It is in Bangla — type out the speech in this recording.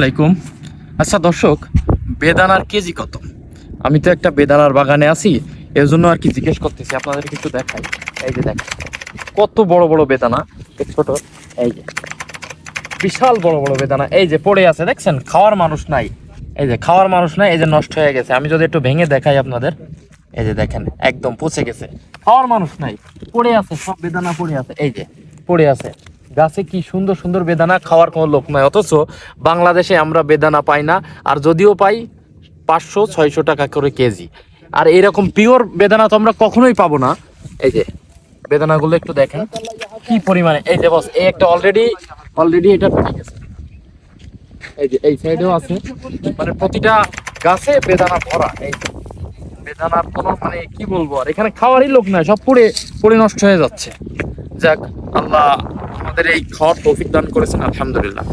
আলাইকুম। আচ্ছা দর্শক, বেদানার কেজি কত? আমি তো একটা বেদানার বাগানে আছি এর জন্য আর কি জিজ্ঞেস করতেছি আপনাদের কিছু দেখাই। এই যে দেখেন, কত বড় বড় বেদানা ছোট, এই যে। বিশাল বড় বড় বেদানা, এই যে পড়ে আছে, দেখছেন? খাওয়ার মানুষ নাই। এই যে খাওয়ার মানুষ নাই, এই যে নষ্ট হয়ে গেছে। আমি যদি একটু ভেঙে দেখাই আপনাদের, এই যে দেখেন, একদম পচে গেছে। খাওয়ার মানুষ নাই, পড়ে আছে, সব বেদানা পড়ে আছে, এই যে, পড়ে আছে। গাছে কি সুন্দর সুন্দর বেদানা খাওয়ার কোনো লোক নাই। অথচ বাংলাদেশে আমরা বেদানা পাই না, আর যদিও পাই, পাঁচশো, ছয়শো টাকা করে কেজি। আর এরকম পিওর বেদানা তো আমরা কখনোই পাবো না। এই যে, বেদানাগুলো একটু দেখেন। কি পরিমাণে, এই যে বস, এই একটা অলরেডি অলরেডি এটা পেকে গেছে। এই যে, এই সাইডেও আছে। মানে প্রতিটা গাছে বেদানা ভরা, এই। বেদানার কোনো মানে কি বলব আর, এখানে খাওয়ারই লোক নাই, সব পুড়ে পুড়ে নষ্ট হয়ে যাচ্ছে। যাক, আল্লাহ আমাদের এই ঘর তৌফিক দান করেছেন আলহামদুলিল্লাহ।